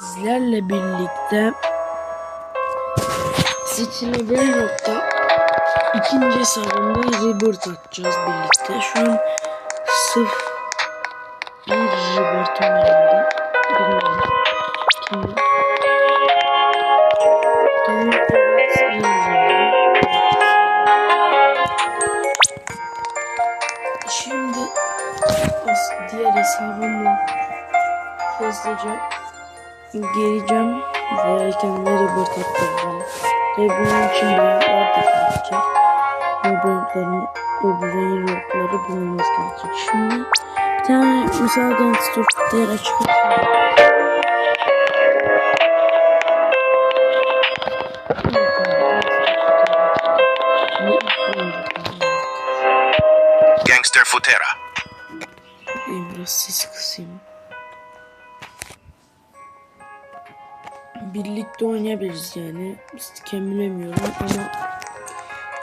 Sizlerle birlikte City Brainrock'ta ikinci hesabında Rebirth atacağız birlikte. Şu an sırf bir Rebirth'ım herhalde. Bilmiyorum. Kim? Tamam. Şimdi diğer hesabımla hızlıca geleceğim ve rebirth attıracağım. Ve bunun için brainler gerekecek. O brainlerin, o brainlokları bulmamız gerekecek. Şimdi bir tane mesela Gangster diğer açık. Gangster Futera. Ben biraz ses kısayım. Birlikte oynayabiliriz yani. Skemlemiyorum ama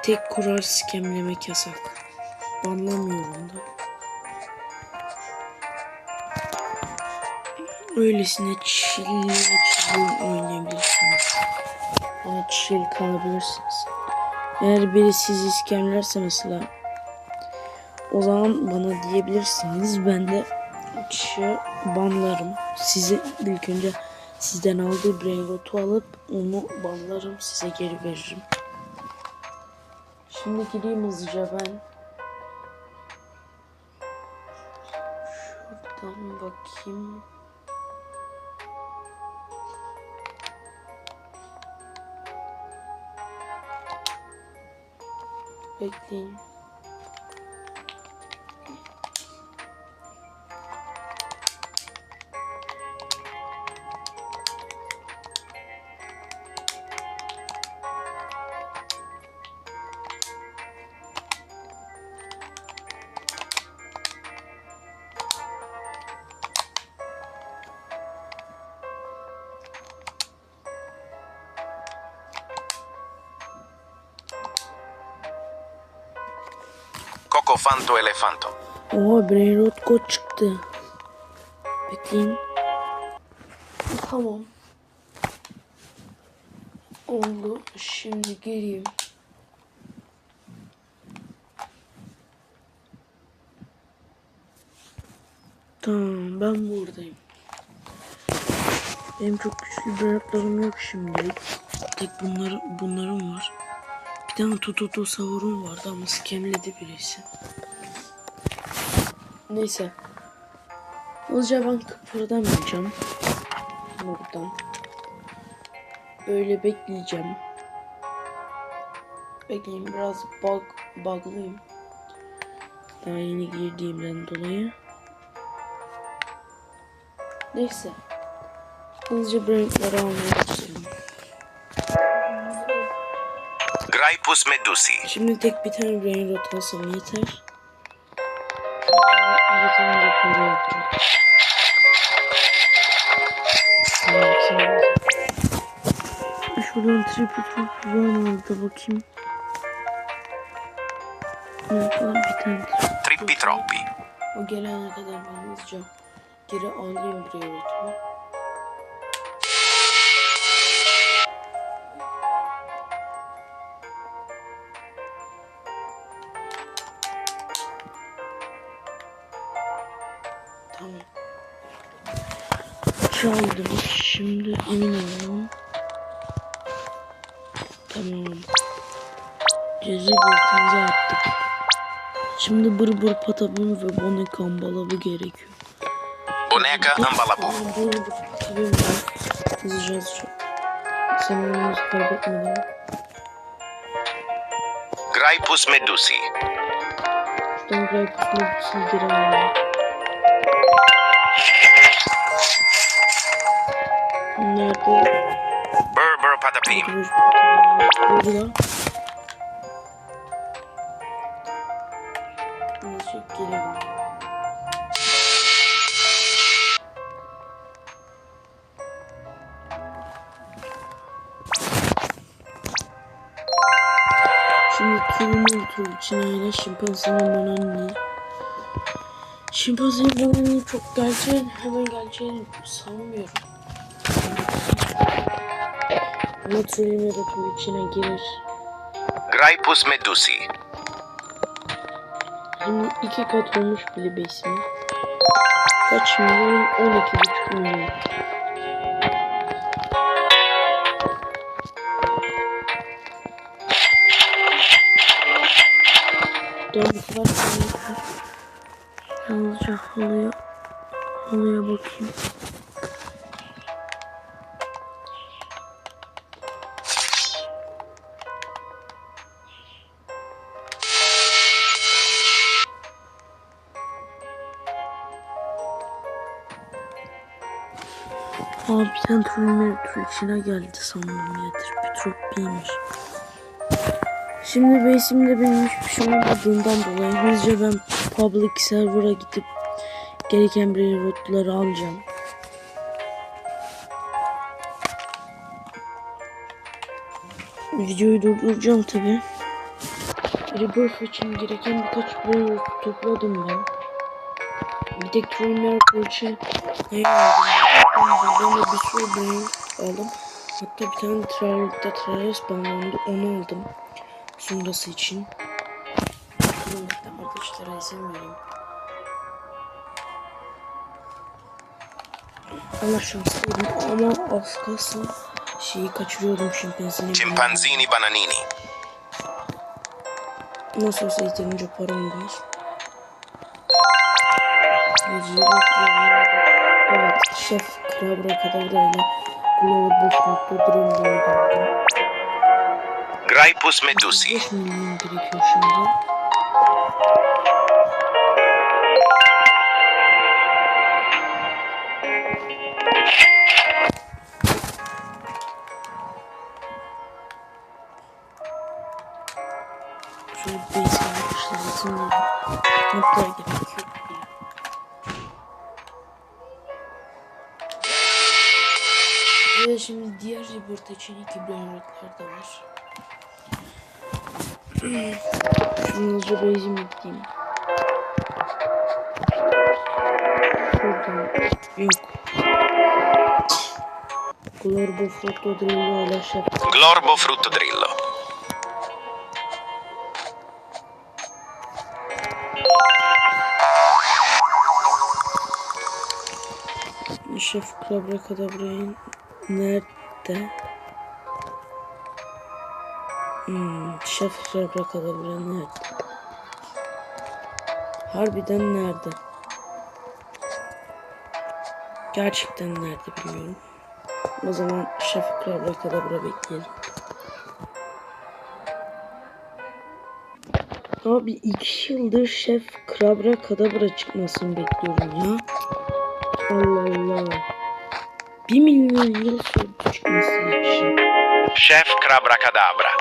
tek kurar skemlemek yasak. Banlamıyorum da. Öylesine chill chill oynayabilirsiniz. Ama chill kalabilirsiniz. Eğer biri sizi iskemlerse mesela o zaman bana diyebilirsiniz. Ben de kişiye banlarım. Size ilk önce sizden aldığı brain rotu alıp onu banlarım. Size geri veririm. Şimdi gireyim hızlıca ben. Şuradan bakayım. Bekleyin. Cocofanto Elefanto. Oha Brain Rot kod çıktı. Bekleyin. Tamam. Oldu. Şimdi geleyim. Tamam ben buradayım. Benim çok güçlü bıraklarım yok şimdilik. Tek bunları, bunlarım var. Tane tututu savurum vardı ama skemledi birisi. Neyse. Hızlıca ben kıpırdamayacağım. Buradan. Böyle bekleyeceğim. Bekleyin biraz bug, buglıyım. Daha yeni girdiğimden dolayı. Neyse. Hızlıca breakleri almaya başlayalım. Graipus Medusi. Şimdi tek bir tane brain rot alsam yeter. Yeterince para yapacağım. Şuradan triple trip var mı orada bakayım. Evet var bir tane triple Trippi Troppi. O gelene kadar ben hızlıca geri alayım brain rotumu. Çaldım. Şimdi emin olalım. Tamam. Cezi bulutumuza attık. Şimdi bır bır patabım ve bone kambalabı gerekiyor. Boneca Ambalabu. Patabım ben. Hızlıca. Zamanımızı kaybetmeden. Graipus Medusi. Şuradan buraya kusmak için Nerede? Berber Patapim. Dur. Burada. Nasıl gelelim? Şimdi turunun tur içine ile şimpanzinin mononni. Şimpanzenin bana çok geleceğini, hemen geleceğini sanmıyorum. Da tur içine girer. Graipus medusi. Şimdi iki kat olmuş bile besimi. Kaç milyon? 12,5 milyon. Yeter. Yalnızca halıya, halıya bakayım. Tane turun tur içine geldi sandım yadır. Bir trop değilmiş. Şimdi base'imde benim hiçbir şey olmadığından dolayı hızlıca ben public server'a gidip gereken bir rootları alacağım. Videoyu durduracağım tabi. Rebirth için gereken birkaç bir topladım ben. Bir tek Trollmer Kılıç'ı ne? Ben de bir sürü beyin aldım. Hatta bir tane Trial'da Trials bağlandı onu aldım. Sonrası için. De arkadaşlara izin. Allah şanslıydım ama az kalsın şeyi kaçırıyordum şimpanzini. Chimpanzini bananini. Nasıl olsa yeterince param var. Evet, Şef Krabra Kadavra ile Glover Boşluk'ta Drill'de öldürdüm. Graipus medusi. 5 milyon gerekiyor şimdi. Şöyle basic arkadaşlar izin verin. Notlar gerekiyor. Ve şimdi diğer rebirth için iki bölümler de var. Şunu hızlıca base'ime gideyim. Şuradan yok. Glorbo Frutto Drillo ile Şef Glorbo frutto drillo. Şef Krabra Kadabra'yı nerede? Hmm, Şef Krabra Kadabra nerede? Harbiden nerede? Gerçekten nerede bilmiyorum. O zaman Şef Krabra Kadabra bekleyelim. Abi iki yıldır Şef Krabra Kadabra çıkmasını bekliyorum ya. Allah Allah. Bir milyon yıl sürdü çıkması için. Chef Crabracadabra.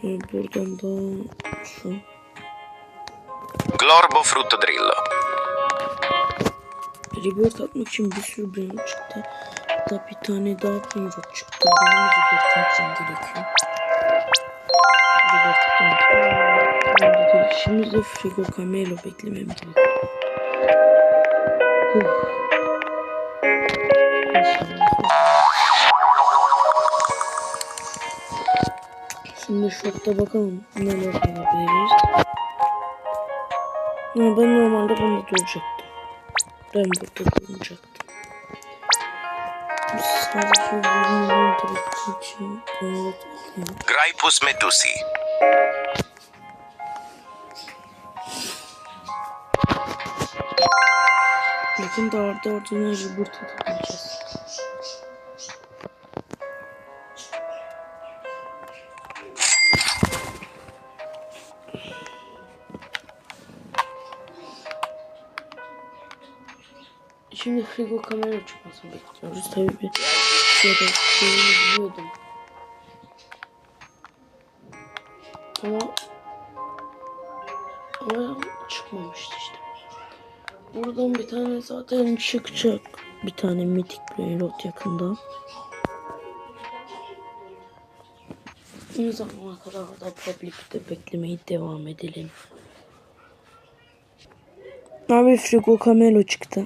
Şöyle buradan da şu. Glorbo frutto drillo. Rebirth atmak için bir sürü benim çıktı. Hatta bir tane daha Pinrot çıktı. Benim için gerekiyor. Şimdi de, Frigo Camelo beklemem. İnşallah. Şimdi shopta bakalım neler alabiliriz. Ha, ben normalde bunda duracaktım. Ben burada duracaktım. Sadece vurmamın gerektiği için bunu alayım. Graipus medusi. Yakın da ardı ardına yumurta toplayacağız. Şimdi frigo kamera çıkmasını bekliyoruz. Tabii bir şeyde şeyini biliyordum. Ama ama çıkmamıştı işte. Buradan bir tane zaten çıkacak. Bir tane mitik lot yakında. O zamana kadar da birlikte beklemeye devam edelim. Abi Frigo Camelo çıktı.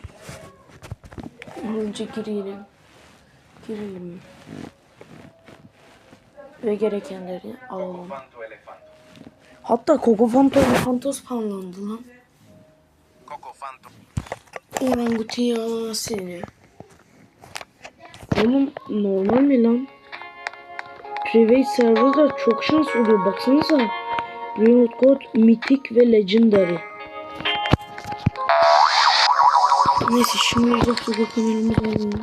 Önce girelim. Girelim. Ve gerekenleri alalım. Hatta Coco Fanto Fantos fanlandı lan. Coco Fanto. Orangutan ya seni. Oğlum normal mi lan? Private serverda çok şans oluyor baksanıza. Remote Code, Mythic ve Legendary. Neyse şimdi burada Fuga kameramızı alalım.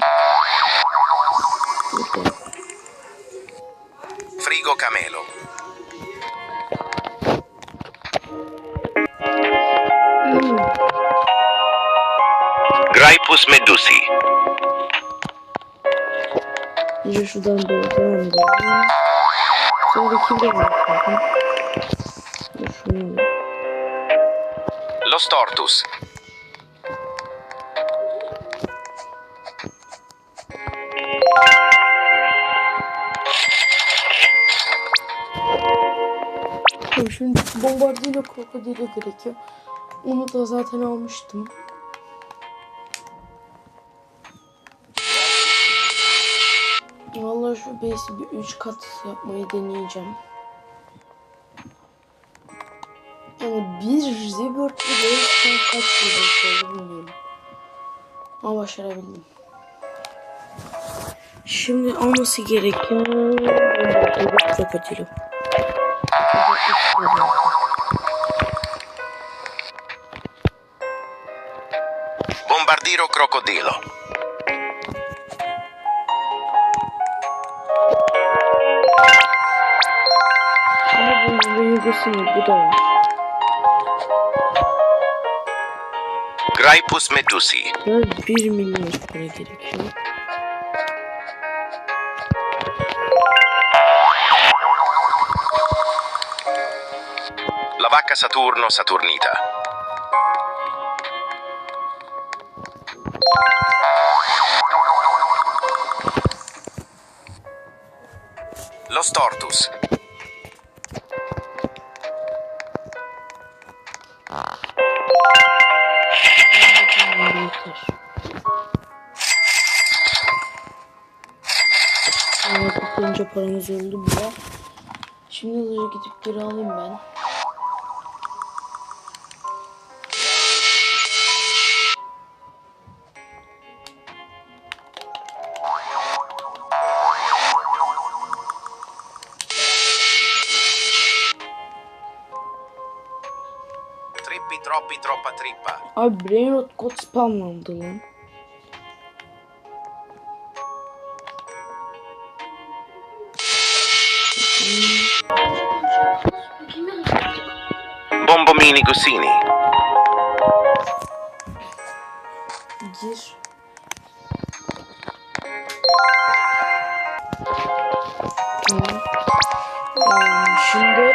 Graipus Medusi. Önce şuradan doğrudan da. Sonraki de var. bakın. Dur şunu alalım. Lo Stortus. Tamam şimdi bombardino krokodili gerekiyor. Onu da zaten almıştım. Şu base'i bir 3 kat yapmayı deneyeceğim. Yani bir Rebirth'li base'den kaç oldu bilmiyorum. Ama başarabildim. Şimdi alması gereken bombardino krokodili. Bombardiro Crocodilo. Uygusunu bu da var. Graipus Medusi. Ve 1 milyon para gerekiyor. La vacca Saturno Saturnita. Yeter. Evet, yeterince paramız oldu bile. Şimdi hızlıca gidip geri alayım ben. Abi Brainrot kod spamlandı lan. Bombomini Gussini. Gir. Tamam. Ee, şimdi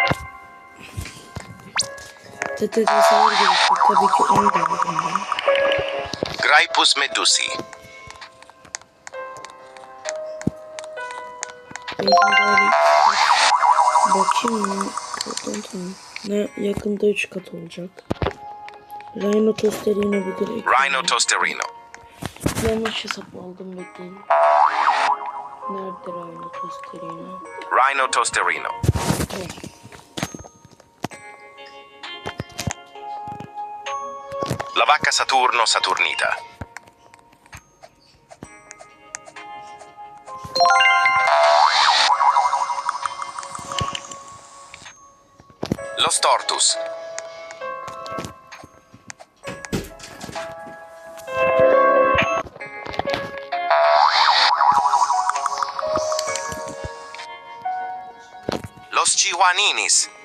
TTT sağır gerekiyor. Tabii ki onu da alırım ben. Graipus Medusi. Bakayım. Ne yakında 3 kat olacak. Rhino Tosterino bir gerek. Rhino Tosterino. Yanlış hesap aldım bekleyin. Nerede Rhino Tosterino? Rhino Tosterino. Tamam. La vacca Saturno Saturnita. Lo Stortus. Los Chihuaninis.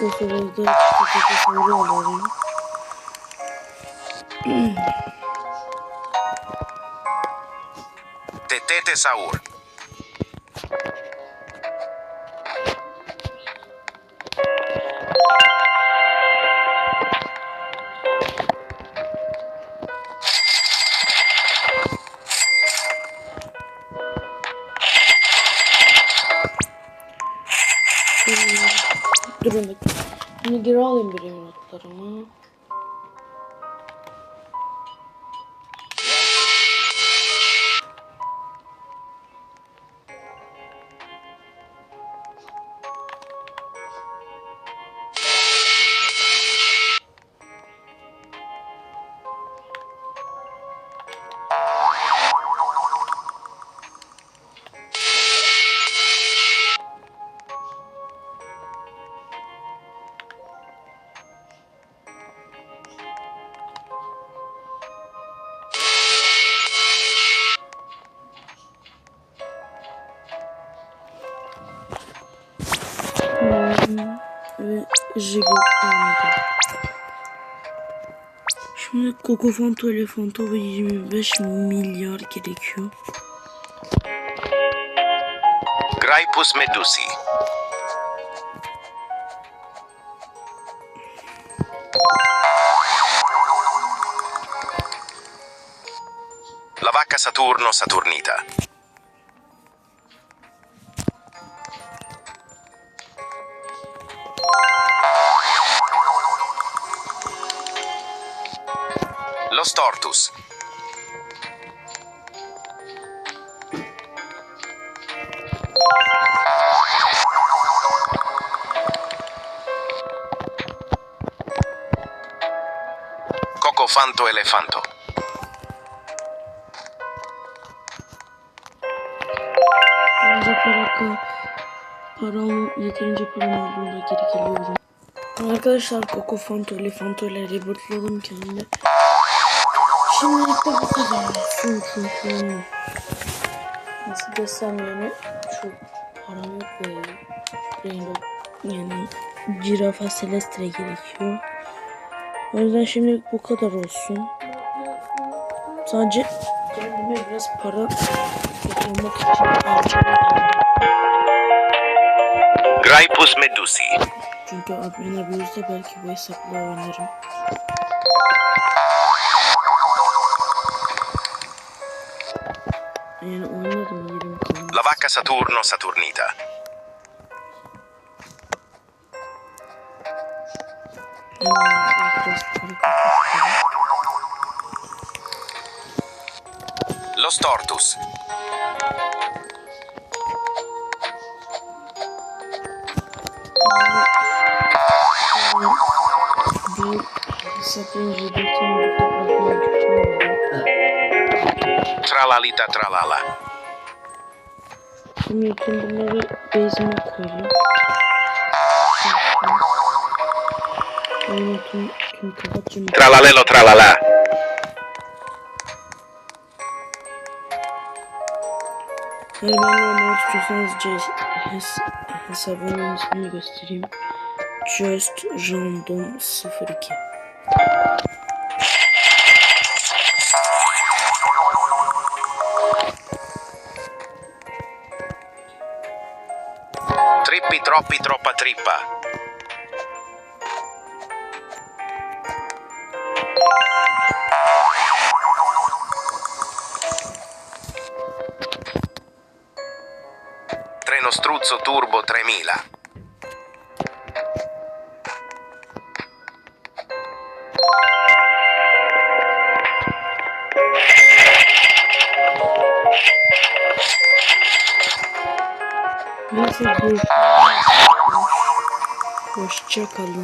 Neyse ben dört Coco Fanto ile Fanto ve 25 milyar gerekiyor. Graipus medusi. La vacca Saturno Saturnita. Cocofanto Elefanto. Bence para param yeterince param olduğunda geri geliyorum. Arkadaşlar Coco Fanto ile Fanto ile rebirthledim kendimi. Şimdilik de bu kadar olsun çünkü nasıl desem yani çok param yok ve Rainbow yani Girafa Celestre gerekiyor. O yüzden şimdilik bu kadar olsun. Sadece kendime biraz para yatırmak için. Graipus medusi. Çünkü admin büyürse belki bu hesapla oynarım. Yani oynarım 20 kalmış. La vacca Saturno Saturnita. Hemen biraz para kapatacağım. Lo Stortus. Bu hesapın jiletini bir kapatmaya düşünüyorum. Tralalita tralala. Şimdi bütün bunları base'ime koyayım. Tralalelo, tralalá. Lembrando a notificações de recebemos no stream Just Random Sufriki. Trippi troppi troppa trippa. Struzzo Turbo 3000. Ось чекали.